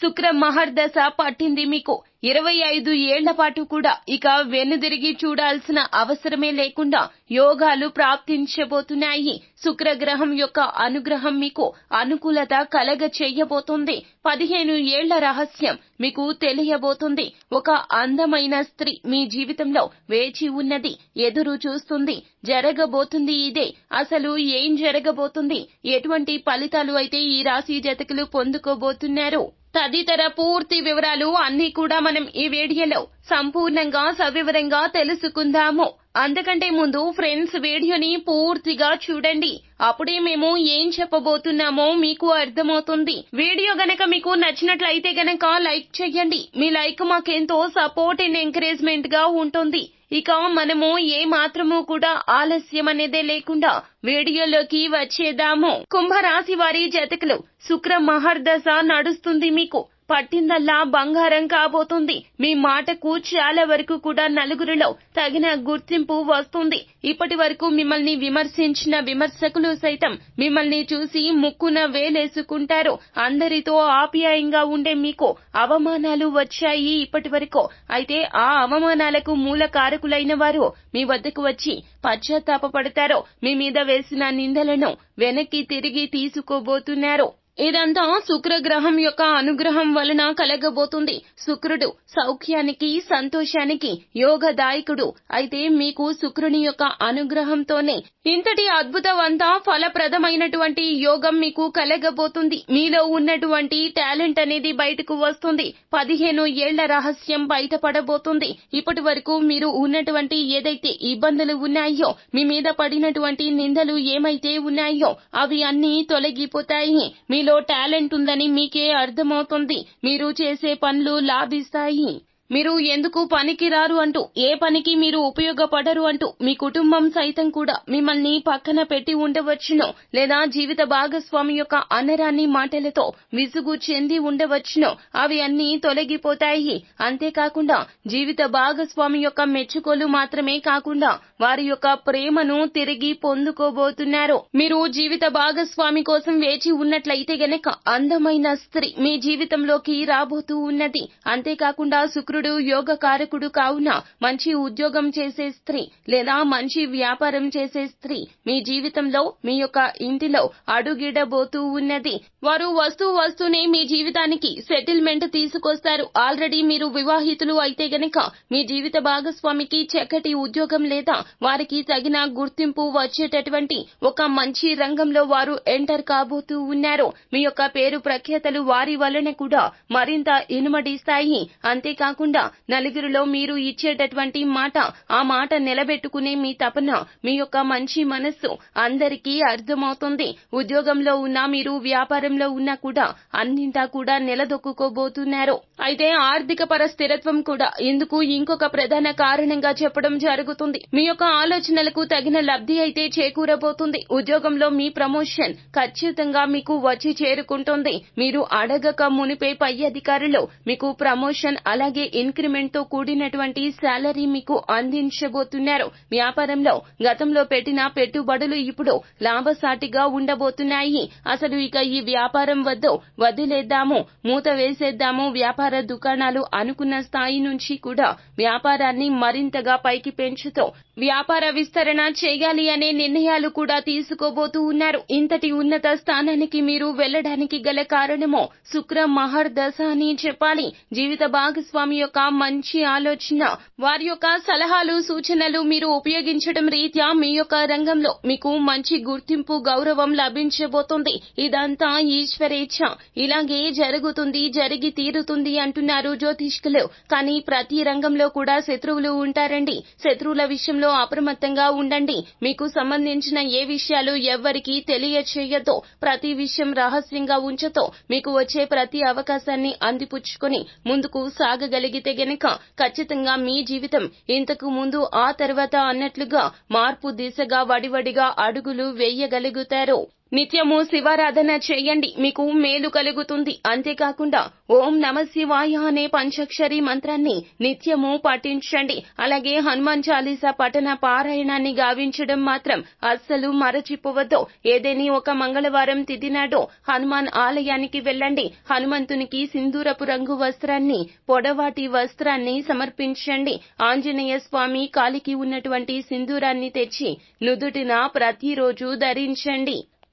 శుక్ర మహర్దశ పట్టింది మీకు. ఇరవై ఐదు ఏళ్ళ పాటు కూడా ఇక వెనుదిరిగి చూడాల్సిన అవసరమే లేకుండా యోగాలు ప్రాప్తించబోతున్నాయి. శుక్రగ్రహం యొక్క అనుగ్రహం మీకు అనుకూలత కలగ చెయ్యబోతుంది పదిహేను ఏళ్ళ రహస్యం మీకు తెలియబోతుంది. ఒక అందమైన స్త్రీ మీ జీవితంలో వేచి ఉన్నది ఎదురు చూస్తుంది జరగబోతుంది ఇదే. అసలు ఏం జరగబోతుంది? ఎటువంటి ఫలితాలు అయితే ఈ రాశి జతకులు పొందుకోబోతున్నారు? తదితర పూర్తి వివరాలు అన్ని కూడా మనం ఈ వీడియోలో సంపూర్ణంగా సవివరంగా తెలుసుకుందాము. అంతకంటే ముందు ఫ్రెండ్స్ వీడియోని పూర్తిగా చూడండి. అప్పుడే మేము ఏం చెప్పబోతున్నామో మీకు అర్థమవుతుంది. వీడియో గనక మీకు నచ్చినట్లయితే గనక లైక్ చేయండి. మీ లైక్ మాకెంతో సపోర్ట్ అండ్ ఎంకరేజ్మెంట్గా ఉంటుంది. ఇక మనము ఏ మాత్రము కూడా ఆలస్యం అనేదే లేకుండా వీడియోలోకి వచ్చేద్దాము. కుంభరాశి వారి జతకులు శుక్ర మహర్దశ నడుస్తుంది మీకు. పట్టిందల్లా బంగారం కాబోతుంది. మీ మాటకు చాలా వరకు కూడా నలుగురిలో తగిన గుర్తింపు వస్తుంది. ఇప్పటి వరకు మిమ్మల్ని విమర్శించిన విమర్శకులు సైతం మిమ్మల్ని చూసి ముక్కున వేలేసుకుంటారు. అందరితో ఆప్యాయంగా ఉండే మీకు అవమానాలు వచ్చాయి ఇప్పటి వరకు. అయితే ఆ అవమానాలకు మూల కారకులైన వారు మీ వద్దకు వచ్చి పశ్చాత్తాపడతారో మీ మీద వేసిన నిందలను వెనక్కి తిరిగి తీసుకోబోతున్నారు. ఇదంతా శుక్రగ్రహం యొక్క అనుగ్రహం వలన కలగబోతుంది. శుక్రుడు సౌఖ్యానికి సంతోషానికి యోగదాయకుడు. అయితే మీకు శుక్రుని యొక్క అనుగ్రహంతోనే ఇంతటి అద్భుతవంతా ఫలప్రదమైనటువంటి యోగం మీకు కలగబోతుంది. మీలో ఉన్నటువంటి టాలెంట్ అనేది బయటకు వస్తుంది. పదిహేను ఏళ్ళ రహస్యం బయటపడబోతుంది. ఇప్పటి వరకు మీరు ఉన్నటువంటి ఏదైతే ఇబ్బందులు ఉన్నాయో మీ మీద పడినటువంటి నిందలు ఏమైతే ఉన్నాయో అవి అన్ని తొలగిపోతాయి. మీలో టాలెంట్ ఉందని మీకే అర్థమవుతుంది. మీరు చేసే పనులు లాభిస్తాయి. మీరు ఎందుకు పనికిరారు అంటూ ఏ పనికి మీరు ఉపయోగపడరు అంటూ మీ కుటుంబం సైతం కూడా మిమ్మల్ని పక్కన పెట్టి ఉండవచ్చును లేదా జీవిత భాగస్వామి యొక్క అనరాని మాటలతో విసుగు చెంది ఉండవచ్చును. అవి అన్ని తొలగిపోతాయి. అంతేకాకుండా జీవిత భాగస్వామి యొక్క మెచ్చుకోలు మాత్రమే కాకుండా వారి యొక్క ప్రేమను తిరిగి పొందుకోబోతున్నారు. మీరు జీవిత భాగస్వామి కోసం వేచి ఉన్నట్లయితే గనక అందమైన స్త్రీ మీ జీవితంలోకి రాబోతూ ఉన్నది. అంతేకాకుండా శుక్రుడు యోగ కారకుడు కావున మంచి ఉద్యోగం చేసే స్త్రీ లేదా మంచి వ్యాపారం చేసే స్త్రీ మీ జీవితంలో మీ యొక్క ఇంటిలో అడుగిడబోతూ ఉన్నది. వారు వస్తూ వస్తూనే మీ జీవితానికి సెటిల్మెంట్ తీసుకొస్తారు. ఆల్రెడీ మీరు వివాహితులు అయితే గనక మీ జీవిత భాగస్వామికి చక్కటి ఉద్యోగం లేదా వారికి తగిన గుర్తింపు వచ్చేటటువంటి ఒక మంచి రంగంలో వారు ఎంటర్ కాబోతూ ఉన్నారు. మీ యొక్క పేరు ప్రఖ్యాతలు వారి వలన కూడా మరింత ఇనుమడిస్తాయి. అంతేకాకుండా నలుగురిలో మీరు ఇచ్చేటటువంటి మాట ఆ మాట నిలబెట్టుకునే మీ తపన మీ యొక్క మంచి మనస్సు అందరికీ అర్థమవుతుంది. ఉద్యోగంలో ఉన్నా మీరు వ్యాపారంలో ఉన్నా కూడా అన్నింటా కూడా నిలదొక్కుకోబోతున్నారు. అయితే ఆర్థిక పర స్థిరత్వం కూడా ఇందుకు ఇంకొక ప్రధాన కారణంగా చెప్పడం జరుగుతుంది. మీ యొక్క ఆలోచనలకు తగిన లబ్ధి అయితే చేకూరబోతుంది. ఉద్యోగంలో మీ ప్రమోషన్ ఖచ్చితంగా మీకు వచ్చి చేరుకుంటుంది. మీరు అడగక మునిపే పై అధికారులు మీకు ప్రమోషన్ అలాగే ఇంక్రిమెంట్తో కూడినటువంటి శాలరీ మీకు అందించబోతున్నారు. వ్యాపారంలో గతంలో పెట్టిన పెట్టుబడులు ఇప్పుడు లాభసాటిగా ఉండబోతున్నాయి. అసలు ఇక ఈ వ్యాపారం వద్దు వదిలేద్దాము మూత వేసేద్దాము వ్యాపార దుకాణాలు అనుకున్న స్థాయి నుంచి కూడా వ్యాపారాన్ని మరింతగా పైకి పెంచుతూ వ్యాపార విస్తరణ చేయాలి అనే నిర్ణయాలు కూడా తీసుకోబోతూ ఉన్నారు. ఇంతటి ఉన్నత స్థానానికి మీరు వెళ్ళడానికి గల కారణమో శుక్ర మహర్దశ అని చెప్పాలి. జీవిత భాగస్వామి యొక్క మంచి ఆలోచన వారి యొక్క సలహాలు సూచనలు మీరు ఉపయోగించడం రీత్యా మీ యొక్క రంగంలో మీకు మంచి గుర్తింపు గౌరవం లభించబోతుంది. ఇదంతా ఈశ్వరేచ్ఛ. ఇలాగే జరుగుతుంది జరిగి తీరుతుంది అంటున్నారు జ్యోతిష్కులు. కానీ ప్రతి రంగంలో కూడా శత్రువులు ఉంటారండి. శత్రువుల విషయంలో అప్రమత్తంగా ఉండండి. మీకు సంబంధించిన ఏ విషయాలు ఎవ్వరికీ తెలియచేయద్దు. ప్రతి విషయం రహస్యంగా ఉంచతో మీకు వచ్చే ప్రతి అవకాశాన్ని అందిపుచ్చుకొని ముందుకు సాగగలిగి సాగగలిగితే గనక ఖచ్చితంగా మీ జీవితం ఇంతకు ముందు ఆ తర్వాత అన్నట్లుగా మార్పు దిశగా వడివడిగా అడుగులు వేయగలుగుతారు. నిత్యము శివారాధన చేయండి మీకు మేలు కలుగుతుంది. అంతేకాకుండా ఓం నమ శివాయ అనే పంచాక్షరి మంత్రాన్ని నిత్యము పఠించండి. అలాగే హనుమాన్ చాలీసా పఠన పారాయణాన్ని గావించడం మాత్రం అస్సలు మరచిపోవద్దు. ఏదేని ఒక మంగళవారం తిథి నాడు హనుమాన్ ఆలయానికి వెళ్ళండి. హనుమంతునికి సింధూరపు రంగు వస్త్రాన్ని పొడవాటి వస్త్రాన్ని సమర్పించండి. ఆంజనేయ స్వామి కాలికి ఉన్నటువంటి సింధూరాన్ని తెచ్చి నుదుటిన ప్రతిరోజు ధరించండి.